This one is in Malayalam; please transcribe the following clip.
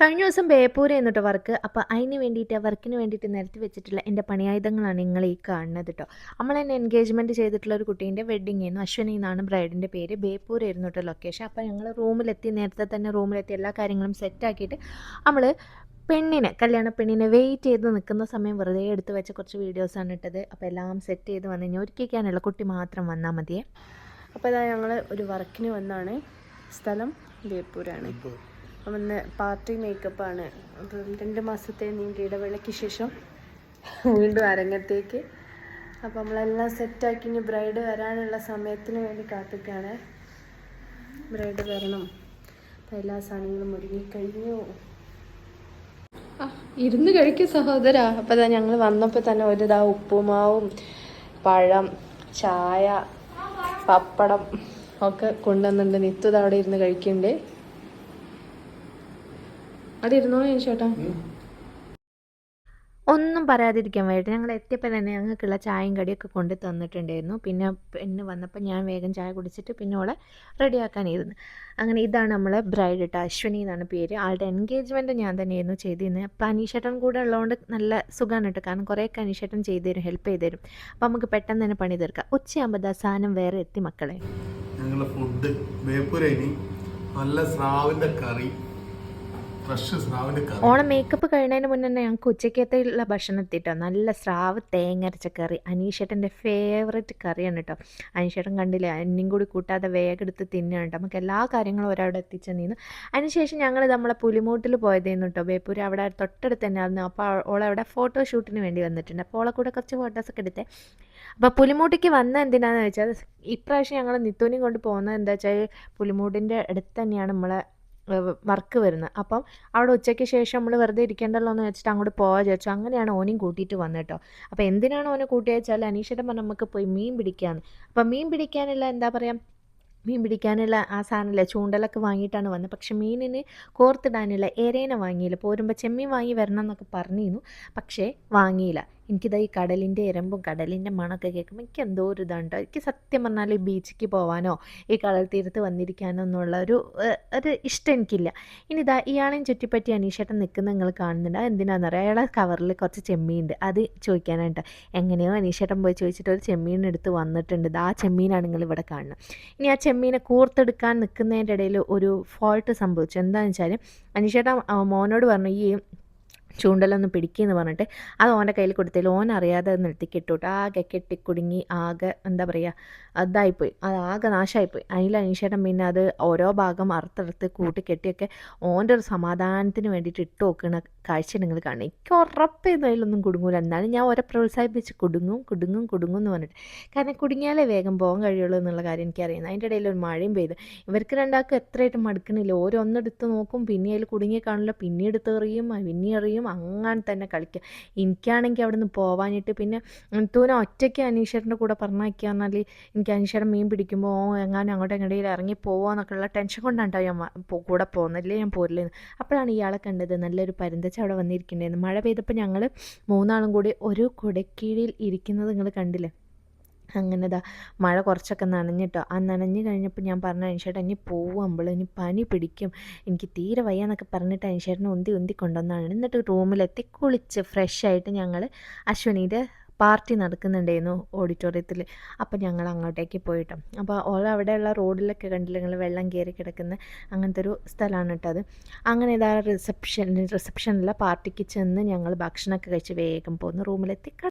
കഴിഞ്ഞ ദിവസം ബേപ്പൂർ എന്നിട്ട് വർക്ക് അപ്പോൾ അതിന് വേണ്ടിയിട്ട് വർക്കിന് വേണ്ടിയിട്ട് നിരത്തി വെച്ചിട്ടുള്ള എന്റെ പണിയായുധങ്ങളാണ് നിങ്ങൾ ഈ കാണുന്നത് കേട്ടോ നമ്മൾ തന്നെ എൻഗേജ്മെന്റ് ചെയ്തിട്ടുള്ള ഒരു കുട്ടീന്റെ വെഡിങ് ആയിരുന്നു. അശ്വനി എന്നാണ് ബ്രൈഡിന്റെ പേര്. ബേപ്പൂർ ആയിരുന്നു കേട്ടോ ലൊക്കേഷൻ അപ്പോൾ ഞങ്ങൾ റൂമിലെത്തി നേരത്തെ തന്നെ റൂമിലെത്തി എല്ലാ കാര്യങ്ങളും സെറ്റാക്കിയിട്ട് നമ്മൾ പെണ്ണിനെ കല്യാണ പെണ്ണിനെ വെയിറ്റ് ചെയ്ത് നിൽക്കുന്ന സമയം വെറുതെ എടുത്ത് വെച്ച കുറച്ച് വീഡിയോസാണ് ഇട്ടത്. അപ്പോൾ എല്ലാം സെറ്റ് ചെയ്ത് വന്നു കഴിഞ്ഞാൽ ഒരുക്കിക്കാനുള്ള കുട്ടി മാത്രം വന്നാൽ മതിയേ. അപ്പോൾ ഇതാ ഞങ്ങൾ ഒരു വർക്കിന് വന്നാണ്. സ്ഥലം ബേപ്പൂരാണ്. ഇന്ന് പാർട്ടി മേക്കപ്പാണ്. അപ്പം രണ്ട് മാസത്തെ നീണ്ട ഇടവേളയ്ക്ക് ശേഷം വീണ്ടും അരങ്ങത്തേക്ക്. അപ്പം നമ്മളെല്ലാം സെറ്റാക്കി ഇനി ബ്രൈഡ് വരാനുള്ള സമയത്തിന് വേണ്ടി കാത്തിക്കാണ്. ബ്രൈഡ് വരണം. അപ്പം എല്ലാ സാധനങ്ങളും ഒരുങ്ങിക്കഴിഞ്ഞു ഇരുന്ന് കഴിക്കും സഹോദര. അപ്പം ഞങ്ങൾ വന്നപ്പോൾ തന്നെ ഒരു ഇതാ ഉപ്പുമാവും പഴം ചായ പപ്പടം ഒക്കെ കൊണ്ടുവന്നിട്ടുണ്ട്. നിത്യത് അവിടെ ഇരുന്ന് കഴിക്കണ്ടേ? ഞാൻ ചേട്ടാ? ഒന്നും പറയാതിരിക്കാൻ വേണ്ടി ഞങ്ങൾ എത്തിയപ്പോൾ തന്നെ ഞങ്ങൾക്കുള്ള ചായയും കടിയൊക്കെ കൊണ്ട് തന്നിട്ടുണ്ടായിരുന്നു. പിന്നെ പെണ്ണ് വന്നപ്പോൾ ഞാൻ വേഗം ചായ കുടിച്ചിട്ട് പിന്നെ അവളെ റെഡിയാക്കാനിരുന്നു അങ്ങനെ ഇതാണ് നമ്മളെ ബ്രൈഡ് കേട്ടോ. അശ്വിനി എന്നാണ് പേര്. ആളുടെ എൻഗേജ്മെന്റ് ഞാൻ തന്നെയായിരുന്നു ചെയ്തിരുന്നത്. അപ്പോൾ അനീഷേട്ടൻ കൂടെ ഉള്ളതുകൊണ്ട് നല്ല സുഖമാണ് കേട്ടോ. കാരണം കുറേയൊക്കെ അനീഷേട്ടൻ ചെയ്തു തരും ഹെൽപ്പ് ചെയ്ത് തരും. അപ്പോൾ നമുക്ക് പെട്ടെന്ന് തന്നെ പണി തീർക്കാം. ഉച്ചയാകുമ്പോൾ ആ സാധനം വേറെ എത്തി മക്കളെ. ഞങ്ങളുടെ ഫുഡ് വേപ്പുരേനി നല്ല സ്രാവിന്റെ കറി ഓണം മേക്കപ്പ് കഴിഞ്ഞതിന് മുന്നേ തന്നെ ഞങ്ങൾക്ക് ഉച്ചക്കത്തേക്കുള്ള ഭക്ഷണം എത്തിട്ടോ. നല്ല സ്രാവ് തേങ്ങരച്ച കറി. അനീഷേട്ടന്റെ ഫേവററ്റ് കറിയാണ് കേട്ടോ അനീഷേട്ടൻ കണ്ടില്ലേ? എന്നെയും കൂടി കൂട്ടാതെ വേഗം എടുത്ത് കേട്ടോ നമുക്ക് എല്ലാ കാര്യങ്ങളും ഒരവിടെ എത്തിച്ചു നിന്ന് അതിനുശേഷം ഞങ്ങൾ നമ്മളെ പുലിമൂട്ടിൽ പോയതായിരുന്നു കേട്ടോ ബേപ്പൂർ അവിടെ തൊട്ടടുത്ത് തന്നെ ആയിരുന്നു അപ്പോൾ ഓളവിടെ ഫോട്ടോഷൂട്ടിന് വേണ്ടി വന്നിട്ടുണ്ട്. അപ്പോൾ ഓളെ കൂടെ കുറച്ച് ഫോട്ടോസൊക്കെ എടുത്തേ. അപ്പോൾ പുലിമൂട്ടിക്ക് വന്ന എന്തിനാന്ന് വെച്ചാൽ ഇപ്രാവശ്യം ഞങ്ങൾ നിത്തോനെയും കൊണ്ട് പോകുന്നത് എന്താ വെച്ചാൽ പുലിമൂട്ടിന്റെ അടുത്ത് തന്നെയാണ് നമ്മളെ വർക്ക് വരുന്നത്. അപ്പം അവിടെ ഉച്ചയ്ക്ക് ശേഷം നമ്മൾ വെറുതെ ഇരിക്കേണ്ടല്ലോ എന്ന് വെച്ചിട്ട് അങ്ങോട്ട് പോകാൻ വിചാരിച്ചു. അങ്ങനെയാണ് ഓനെയും കൂട്ടിയിട്ട് വന്നത് കേട്ടോ അപ്പോൾ എന്തിനാണ് ഓനെ കൂട്ടിയത് വെച്ചാൽ അനീഷയുടെ പറഞ്ഞ നമുക്ക് പോയി മീൻ പിടിക്കാന്ന്. അപ്പം മീൻ പിടിക്കാനുള്ള എന്താ പറയുക മീൻ പിടിക്കാനുള്ള ആ സാധനമില്ല ചൂണ്ടലൊക്കെ വാങ്ങിയിട്ടാണ് വന്നത് പക്ഷെ മീനിന് കോർത്തിടാനുള്ള എരേനെ വാങ്ങിയില്ല. പോരുമ്പോൾ ചെമ്മീൻ വാങ്ങി വരണം എന്നൊക്കെ പറഞ്ഞിരുന്നു. പക്ഷേ വാങ്ങിയില്ല. എനിക്കിതാ ഈ കടലിന്റെ ഇരമ്പും കടലിന്റെ മണമൊക്കെ കേൾക്കുമ്പോൾ എനിക്ക് എന്തോ ഒരു ഇതുണ്ട്. എനിക്ക് സത്യം പറഞ്ഞാൽ ഈ ബീച്ചിക്ക് പോകാനോ ഈ കടൽ തീരത്ത് വന്നിരിക്കാനോ എന്നുള്ള ഒരു ഒരു ഇഷ്ടം എനിക്കില്ല. ഇനി ഇതാ ഇയാളെയും ചുറ്റിപ്പറ്റി അനീഷേട്ടൻ നിൽക്കുന്ന നിങ്ങൾ കാണുന്നുണ്ട്. അത് എന്തിനാണെന്നറിയാം അയാളെ കവറിൽ കുറച്ച് ചെമ്മീനുണ്ട്. അത് ചോദിക്കാനായിട്ട്. എങ്ങനെയോ അനീഷേട്ടൻ പോയി ചോദിച്ചിട്ട് ഒരു ചെമ്മീൻ എടുത്ത് വന്നിട്ടുണ്ട്. ആ ചെമ്മീനാണ് നിങ്ങൾ ഇവിടെ കാണുന്നത്. ഇനി ആ ചെമ്മീനെ കൂർത്തെടുക്കാൻ നിൽക്കുന്നതിന്റെ ഇടയിൽ ഒരു ഫോൾട്ട് സംഭവിച്ചു. എന്താണെന്ന് വെച്ചാൽ അനീഷേട്ടൻ മോനോട് പറഞ്ഞു ഈ ചൂണ്ടലൊന്ന് പിടിക്കുകയെന്ന് പറഞ്ഞിട്ട് അത് ഓന്റെ കയ്യിൽ കൊടുത്തില്ല ഓൻ അറിയാതെ നിർത്തി കെട്ടുവിട്ട് ആകെ കെട്ടിക്കുടുങ്ങി ആകെ എന്താ പറയുക അതായിപ്പോയി അത് ആകെ നാശമായിപ്പോയി അതിൽ അനീഷേട്ടൻ പിന്നെ അത് ഓരോ ഭാഗം അറുത്തെടുത്ത് കൂട്ടി കെട്ടിയൊക്കെ ഓന്റെ ഒരു സമാധാനത്തിന് വേണ്ടിയിട്ട് ഇട്ട് നോക്കുന്ന കാഴ്ച നിങ്ങൾ കാണും എനിക്ക് ഉറപ്പായിരുന്നു അതിലൊന്നും കുടുങ്ങൂല. എന്നാലും ഞാൻ ഓരോ പ്രോത്സാഹിപ്പിച്ച് കുടുങ്ങും കുടുങ്ങും കുടുങ്ങും എന്ന് പറഞ്ഞിട്ട്. കാരണം കുടുങ്ങിയാലേ വേഗം പോകാൻ കഴിയുള്ളൂ എന്നുള്ള കാര്യം എനിക്കറിയുന്നത് അതിന്റെ ഇടയിൽ ഒരു മഴയും പെയ്തു. ഇവർക്ക് രണ്ടാൾക്കും എത്രയായിട്ട് മടുക്കണില്ല. ഓരോന്നെടുത്ത് നോക്കും പിന്നെ അതിൽ കുടുങ്ങി കാണില്ല പിന്നെ എടുത്തെറിയും പിന്നെ എറിയും അങ്ങനെ തന്നെ കളിക്കുക എനിക്കാണെങ്കിൽ അവിടെ നിന്ന് പോവാനിട്ട് പിന്നെ തൂന ഒറ്റയ്ക്ക് അനീഷറിന്റെ കൂടെ പറഞ്ഞാൽ എന്നാൽ എനിക്ക് അനീഷേടെ മീൻ പിടിക്കുമ്പോൾ എങ്ങാനും അങ്ങോട്ടും ഇങ്ങോട്ടും ഇറങ്ങി പോവാന്നൊക്കെയുള്ള ടെൻഷൻ കൊണ്ടാണ് ട്ടോ ഞാൻ കൂടെ പോകുന്നില്ലേ ഞാൻ പോരില്ലെന്ന്. അപ്പോഴാണ് ഇയാളെ കണ്ടത് നല്ലൊരു പരുന്തച്ച അവിടെ വന്നിരിക്കുന്നുണ്ടായിരുന്നു. മഴ പെയ്തപ്പോൾ ഞങ്ങൾ മൂന്നാളും കൂടി ഒരു കുടക്കീഴിൽ ഇരിക്കുന്നത് നിങ്ങൾ കണ്ടില്ലേ? അങ്ങനെ ദാ മഴ കുറച്ചൊക്കെ നനഞ്ഞിട്ടോ. ആ നനഞ്ഞ് കഴിഞ്ഞപ്പോൾ ഞാൻ പറഞ്ഞു അനിഷേട്ടാ ഇനി പോവുമ്പോൾ ഇനി പനി പിടിക്കും. എനിക്ക് തീരെ വയ്യാന്നൊക്കെ പറഞ്ഞിട്ട് അനിഷേട്ടനെ ഉന്തി ഉന്തി കൊണ്ടുവന്നാണ്. എന്നിട്ട് റൂമിലെത്തി കുളിച്ച് ഫ്രഷ് ആയിട്ട് ഞങ്ങൾ അശ്വനിയുടെ പാർട്ടി നടക്കുന്നുണ്ടായിരുന്നു ഓഡിറ്റോറിയത്തിൽ അപ്പോൾ ഞങ്ങൾ അങ്ങോട്ടേക്ക് പോയിട്ടോ. അപ്പോൾ ഓൾ അവിടെയുള്ള റോഡിലൊക്കെ കണ്ടില്ല നിങ്ങൾ വെള്ളം കയറി കിടക്കുന്ന അങ്ങനത്തെ ഒരു സ്ഥലമാണ് കേട്ടോ അത്. അങ്ങനെ ഇതാ റിസപ്ഷൻ റിസപ്ഷനിലെ പാർട്ടിക്ക് ചെന്ന് ഞങ്ങൾ ഭക്ഷണമൊക്കെ കഴിച്ച് വേഗം പോകുന്നു റൂമിലെത്തി